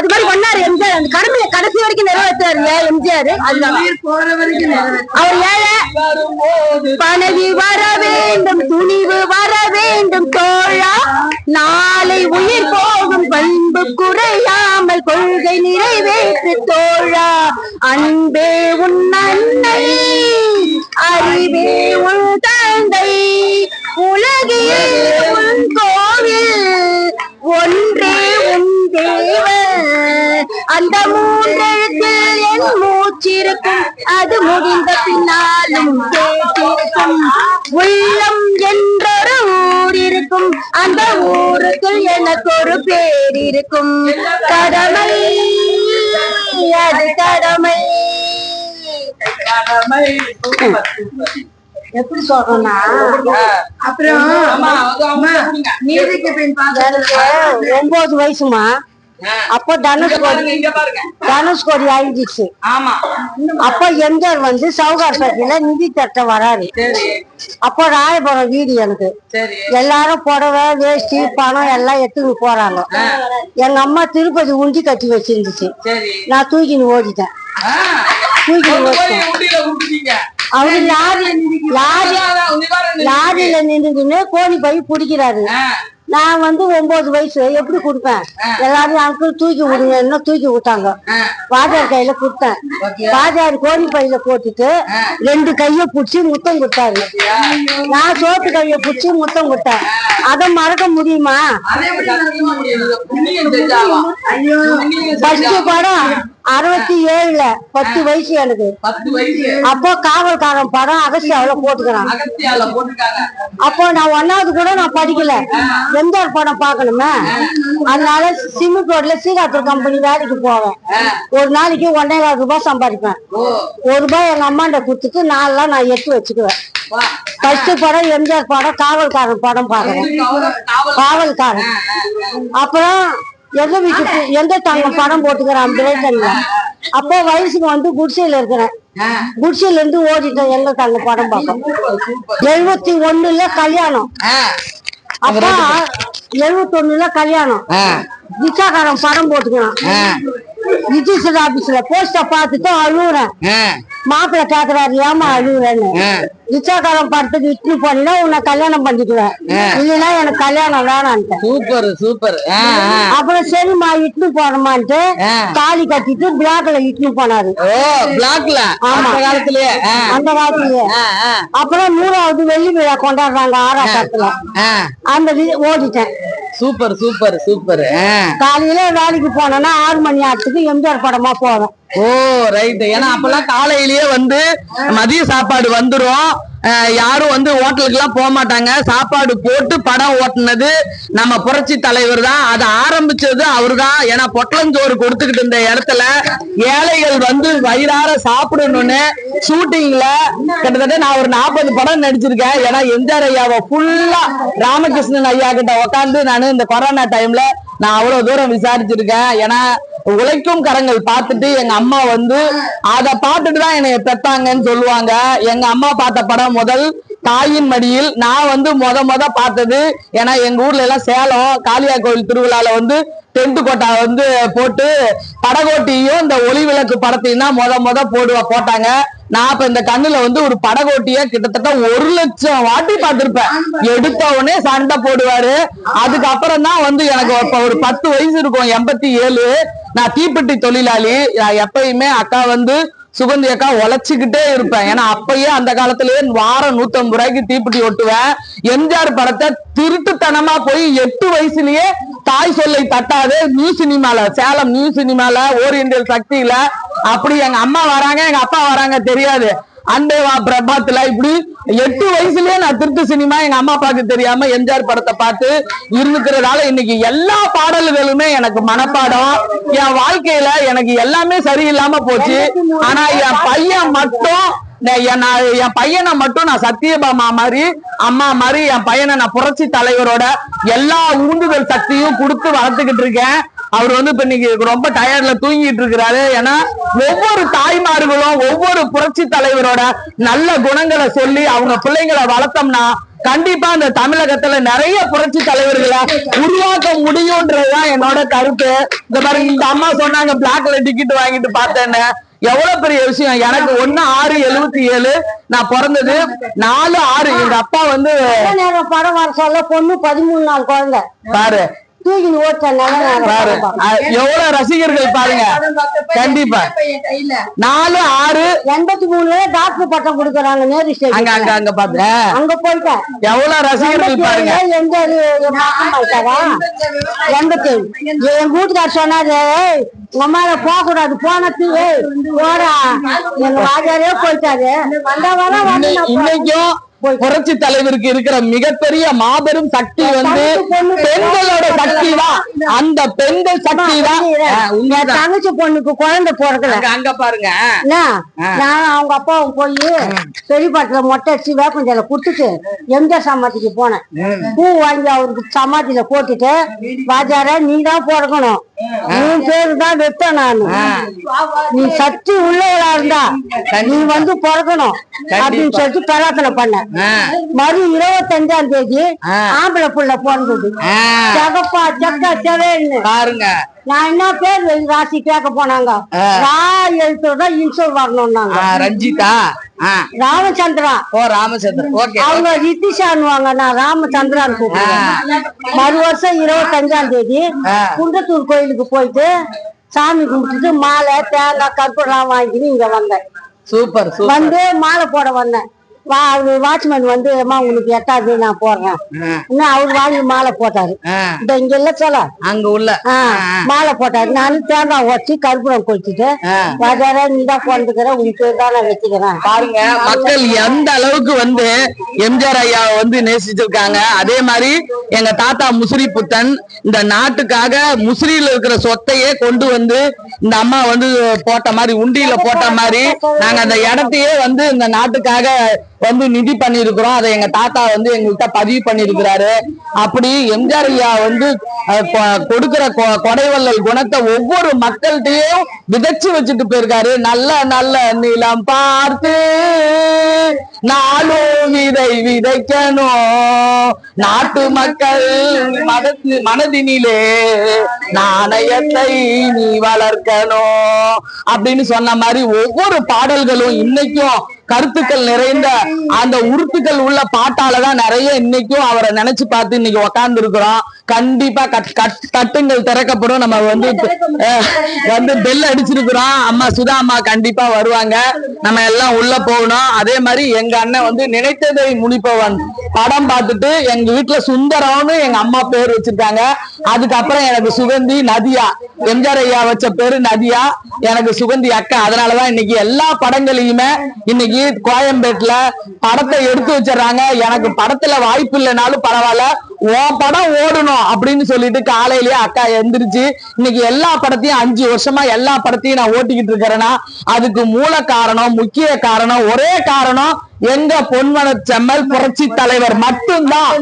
அது மாதிரி பண்ணாரு எம்ஜிஆர். அந்த கடமையை கடைசி வரைக்கும் நிறைவேற்றாரு எம்ஜிஆர். அவர் ஏழை பணவி வர வேண்டும் துணிவு வர வேண்டும் தோழா. நாளை உயிர் போகும் பண்பு குறையாமல் கொள்கை நிறைவேற்று தோழா. அன்பே உன் அன்னை அறிவே உன் அந்த மூன்றெழுத்தில் என் மூச்சிருக்கும். அது முடிந்த பின்னாலும் கேட்டிருக்கும். உள்ளம் என்றொரு ஊர் இருக்கும் அந்த ஊருக்குள் எனக்கு ஒரு பேர் இருக்கும் கடமை அது கடமை. எப்படி சொல்றேன்னா அப்புறம் ஒன்பது வயசுமா. அப்போ தனுஷ்கோடி தனுஷ்கோடி அழிஞ்சிச்சு அப்போ எம்ஜிஆர் வந்து சவுகார் பேட்டையில நிதி தட்ட வராரு. அப்போ ராயபுரம் வீடு எனக்கு. எல்லாரும் புடவை வேஷ்டி பணம் எல்லாம் எடுத்துன்னு போறாங்க. எங்க அம்மா திருப்பதி உண்டி கட்டி வச்சிருந்துச்சு. சரி. நான் தூக்கின்னு ஓடிட்டேன். தூக்கின்னு ஓடிட்டேன். அவரு லாரி லாரி லாரியில நின்றுன்னு கோழி போய் பிடிக்கிறாரு. நான் வந்து ஒன்பது வயசு. எப்படி கொடுப்பேன்? எல்லாரும் அங்கிள் தூக்கி விடுங்க. தூக்கி விட்டாங்க? ஆ. வாஜார் கையில கொடுத்தேன். வாஜார் கோழி பையில போட்டுட்டு ரெண்டு கைய புடிச்சு முத்தம் கொடுத்தாரு. நான் சோத்து கைய புடிச்சு முத்தம் கொடுத்தேன். அதை மறக்க முடியுமா? ஃபர்ஸ்ட். படம். அறுபத்தி ஏழுல பத்து வயசு எனக்கு. அப்போ காவல்காரன் படம் அகஸ்தியாவில போட்டுக்கிறான். அப்போ நான் ஒன்னாவது கூட நான் படிக்கல. எம்ஜிஆர் படம் பார்க்கணுமே? அதனால சிமெண்ட் ரோட்ல சீகாத்தூர் கம்பெனி வேலைக்கு போவேன். ஒரு நாளைக்கு ஒன்னேகால் ரூபாய் சம்பாதிப்பேன். ஒரு ரூபாய் எங்க அம்மாண்ட கொடுத்துட்டு நாலுலாம் நான் எடுத்து வச்சுக்குவேன். ஃபர்ஸ்ட் படம் எம்ஜிஆர் படம் காவல்காரன் படம் காவல். காவல்காரன். அப்புறம் எங்க வீட்டுக்கு எங்க தங்க படம் போட்டுக்கிறேன் பிரேட்டன்ல அப்போ வயசுக்கு வந்து குடிசையில இருக்கிறேன். குடிசையில இருந்து ஓடிட்டேன் எங்க தங்க படம் பார்க்க எழுபத்தி ஒண்ணுல கல்யாணம். அப்பா எழுபத்தி ஒண்ணுல கல்யாணம். ரிச்சாக்காரன் படம் போட்டுக்கிறான். ரிஜிஸ்டர் ஆபீஸ்ல போஸ்ட பார்த்துட்டு அழுகுறேன். மாப்பிள்ளை கேக்குறாரு ஏமா அழுகுறேன்னு ஆ. ரிச்சாக்காரன் படத்துக்கு இட்லி போனீங்கன்னா உன்னை கல்யாணம் பண்ணிக்குவேன் இல்லைன்னா எனக்கு கல்யாணம் வேணான்ட்டேன் சூப்பர் சூப்பர். அப்புறம் சரிம்மா இட்லி போனோமான்ட்டு. தாலி கட்டிட்டு பிளாக்ல இட்லி போனாரு ஓ பிளாக்ல ஆமா. அந்த காலத்திலேயே. அந்த காலத்துலயே. அப்புறம் நூறாவது வெள்ளி விழா கொண்டாடுறாங்க ஆறாட்டத்துல. அந்த வி- ஓடிட்டேன் சூப்பர் சூப்பர் சூப்பர். காலையில வேலைக்கு போனேன்னா ஆறு மணி ஆட்டுக்கு எம்ஜிஆர் படமா போவேன் ஓ ரைட் ஏன்னா அப்பெல்லாம் காலையிலேயே வந்து மதிய சாப்பாடு வந்துரும். யாரும் வந்து ஹோட்டலுக்கு எல்லாம் போக மாட்டாங்க. சாப்பாடு போட்டு படம் ஓட்டுனது நம்ம புரட்சி தலைவர் தான். அதை ஆரம்பிச்சது அவர்தான். ஏன்னா பொட்டலஞ்சோறு கொடுத்துக்கிட்டு இருந்த இடத்துல ஏழைகள் வந்து வயிறார சாப்பிடணும்னு ஷூட்டிங்ல கிட்டத்தட்ட நான் ஒரு நாற்பது படம் நடிச்சிருக்கேன். ஏன்னா எம்ஜிஆர் ஐயாவை ஃபுல்லா ராமகிருஷ்ணன் ஐயா கிட்ட உட்காந்து நான் இந்த கொரோனா டைம்ல நான் அவ்வளவு தூரம் விசாரிச்சிருக்கேன். ஏன்னா உழைக்கும் கரங்கள் பார்த்துட்டு எங்க அம்மா வந்து அதை பார்த்துட்டு தான் என்னை பெத்தாங்கன்னு சொல்லுவாங்க. எங்க அம்மா பார்த்த படம் முதல் தாயின் மடியில் நான் வந்து மொத மொத பார்த்தது. ஏன்னா எங்க ஊர்ல எல்லாம் சேலம் காளியா கோயில் திருவிழால வந்து டென்ட் கோட்டா வந்து போட்டு படகோட்டியும் இந்த ஒளி விளக்கு படத்தையும் தான் மொத மொத போடுவா போட்டாங்க. நான் இப்ப இந்த கண்ணுல வந்து ஒரு படகோட்டிய கிட்டத்தட்ட ஒரு லட்சம் வாட்டி பார்த்திருப்பேன். எடுத்த உடனே சண்டை போடுவாரு. அதுக்கப்புறம் தான் வந்து எனக்கு இப்ப ஒரு பத்து வயசு இருக்கும் எண்பத்தி ஏழு. நான் தீப்பெட்டி தொழிலாளி. நான் எப்பயுமே அக்கா வந்து சுகந்தி அக்கா உழைச்சிக்கிட்டே இருப்பேன். ஏன்னா அப்பயே அந்த காலத்திலேயே வாரம் நூத்தம்பது ரூபாய்க்கு தீப்பெட்டி ஒட்டுவேன். எம்ஜிஆர் படத்தை திருட்டுத்தனமா போய் எட்டு வயசுலயே தாய் சொல்லை தட்டாது நியூ சினிமால சேலம் நியூ சினிமால ஓரியண்டல் சக்தியில. அப்படி எங்க அம்மா வராங்க எங்க அப்பா வராங்க தெரியாது. அண்டேவா பிரபாத்ல இப்படி எட்டு வயசுலயே நான் திருட்டு சினிமா எங்க அம்மா அப்பாவுக்கு தெரியாம எம்ஜிஆர் படத்தை பார்த்து இருந்துக்கிறதால இன்னைக்கு எல்லா பாடல்களுமே எனக்கு மனப்பாடம். என் வாழ்க்கையில எனக்கு எல்லாமே சரியில்லாம போச்சு. ஆனா என் பையன் மட்டும் நான் என் பையனை மட்டும் நான் சத்தியபாமா மாதிரி அம்மா மாதிரி என் பையனை நான் புரட்சி தலைவரோட எல்லா உந்துதல் சக்தியும் கொடுத்து வளர்த்துக்கிட்டு இருக்கேன். அவர் வந்து இப்ப இன்னைக்கு ரொம்ப டயர்ட்ல தூங்கிட்டு இருக்கிறாரு. ஏன்னா ஒவ்வொரு தாய்மார்களும் ஒவ்வொரு புரட்சி தலைவரோட நல்ல குணங்களை சொல்லி அவங்க பிள்ளைங்களை வளர்த்தோம்னா கண்டிப்பா இந்த தமிழகத்துல நிறைய புரட்சி தலைவர்களை உருவாக்க முடியும்ன்றதுதான் என்னோட கருத்து. இந்த பாருங்க இந்த அம்மா சொன்னாங்க பிளாக்ல டிக்கெட் வாங்கிட்டு பார்த்தேன்னு. எவ்வளவு பெரிய விஷயம். எனக்கு ஒண்ணு ஆறு எழுபத்தி ஏழு. நான் பிறந்தது நாலு ஆறு. எங்க அப்பா வந்து படம் வர சொல்ல பொண்ணு பதிமூணு நாள் குழந்தை. பாரு எவ்வளவு ரசிகர்கள் பாருங்க. கண்டிப்பா. நாலு ஆறு. எண்பத்தி மூணுல டாக்டர் பட்டம் கொடுக்கறாங்க நேரு அங்க அங்க அங்க அங்க போயிட்டேன். எவ்வளவு ரசிகர்கள் பாருங்க. இருக்காரா? எண்பத்தி என் வீட்டுக்கார் சொன்னாரு "ஏய், உங்க மேல போக கூடாது போனது போடா. எங்க வாஜாரே போயிட்டாரு. வந்தா வர இன்னைக்கும் புரட்சி தலைவருக்கு இருக்கிற மிகப்பெரிய மாபெரும் சக்தி வந்து பெண்களோட சக்தி தான். அந்த பெண்கள் சக்தி தான். தங்கச்சி பொண்ணுக்கு குழந்தை பிறக்கல. அங்க பாருங்க. நான் அவங்க அப்பாவும் போய் பெரியப்பாட்டுல மொட்டை அடிச்சு வேப்பஞ்சல குடுத்துட்டு எம்ஜிஆர் சமாதிக்கு போனேன். பூ வாங்கி அவருக்கு சமாதியில போட்டுட்டு வாஜார நீ தான் பிறக்கணும் உன் பேரு தான் வெத்தேன் நானு. நீ சக்தி உள்ளவளா இருந்தா நீ வந்து பிறக்கணும். அப்படின்னு சொல்லிட்டு பிரார்த்தனை பண்ணேன். அஹ் மறு இருபத்தஞ்சாம் தேதி ஆம்பளை புள்ள பிறந்தது செகப்பா செக்கா செவேன்னு பாருங்க. நான் என்ன பேர் ராசி கேட்க போனாங்க? ரா எழுத்துறதா இன்சூர் வரணும்னாங்க. ரஞ்சிதா. ராமச்சந்திரா. ஓ ராமச்சந்திரன் ஓகே அவங்க ரித்திஷான்வாங்க நான் ராமச்சந்திரான்னு கூப்பிடுவேன் மறு வருஷம் இருபத்தஞ்சாம் தேதி குன்றத்தூர் கோயிலுக்கு போயிட்டு சாமி கும்பிட்டுட்டு மாலை தேங்காய் கற்பூரம் வாங்கிட்டு இங்க வந்தேன். Super super. வந்து மாலை போட வந்தேன். வா வாட்ச்மேன் வந்து அம்மா உனக்கு எட்டாவது நான் போடுறேன். இன்னும் அவர் வாங்கி மாலை போட்டாரு. இந்த இங்க இல்ல சொல்ல. அங்க உள்ள. மாலை போட்டாரு. நானும் தேங்காய் உடச்சி கற்பூரம் கொளுத்திட்டு வாஜாரா நீ தான் பிறந்துக்கிற உன் பேர் தான் நான் வச்சுக்கிறேன் பாருங்க மக்கள் எந்த அளவுக்கு வந்து எம்ஜிஆர் ஐயா வந்து நேசிச்சிருக்காங்க அதே மாதிரி எங்க தாத்தா முசிறி புத்தன் இந்த நாட்டுக்காக முசிறியில இருக்கிற சொத்தையே கொண்டு வந்து இந்த அம்மா வந்து போட்ட மாதிரி உண்டியில போட்ட மாதிரி நாங்க அந்த இடத்தையே வந்து இந்த நாட்டுக்காக வந்து நிதி பண்ணியிருக்கிறோம். அதை எங்க தாத்தா வந்து எங்கள்கிட்ட பதிவு பண்ணியிருக்கிறாரு. அப்படி எம்ஜிஆர் ஐயா வந்து கொடுக்கிற கொ- கொடைவள்ளல் குணத்தை ஒவ்வொரு மக்கள்கிட்டயும் விதைச்சு வச்சுட்டு போயிருக்காரு. நல்ல நல்ல நிலம் பார்த்து நாளும் விதை விதைக்கணும் நாட்டு மக்கள் மனது மனதினிலே நாணயத்தை நீ வளர்க்கணும் அப்படின்னு சொன்ன மாதிரி ஒவ்வொரு பாடல்களும் இன்னைக்கும் கருத்துக்கள் நிறைந்த அந்த உறுத்துக்கள் உள்ள பாட்டாலதான் நிறைய இன்னைக்கும் அவரை நினைச்சு பார்த்து இன்னைக்கு உக்காந்து இருக்கிறோம் கண்டிப்பா தட்டுங்கள் திறக்கப்படும். நம்ம வந்து வந்து பெல் அடிச்சிருக்கிறோம். அம்மா சுதா அம்மா கண்டிப்பா வருவாங்க. நம்ம எல்லாம் உள்ள போகணும். அதே மாதிரி எங்க அண்ணன் வந்து நினைத்ததை முடிப்பவன் படம் பார்த்துட்டு எங்க வீட்டுல சுந்தரம்னு எங்க அம்மா பேர் வச்சிருக்காங்க. அதுக்கப்புறம் எனக்கு சுகந்தி நதியா. எம்ஜிஆர் ஐயா வச்ச பேரு நதியா எனக்கு சுகந்தி அக்கா. அதனாலதான் இன்னைக்கு எல்லா படங்களையுமே இன்னைக்கு கோயம்பேட்டுல படத்தை எடுத்து வச்சிடறாங்க. எனக்கு படத்துல வாய்ப்பு இல்லைனாலும் பரவாயில்ல. உன் படம் ஓடணும் அப்படின்னு சொல்லிட்டு காலையிலேயே அக்கா எந்திரிச்சு இன்னைக்கு எல்லா படத்தையும் அஞ்சு வருஷமா எல்லா படத்தையும் நான் ஓட்டிக்கிட்டு இருக்கிறேன்னா அதுக்கு மூல காரணம் முக்கிய காரணம் ஒரே காரணம் எங்க பொன்மன செம்மல் புரட்சி தலைவர் மட்டும்தான்.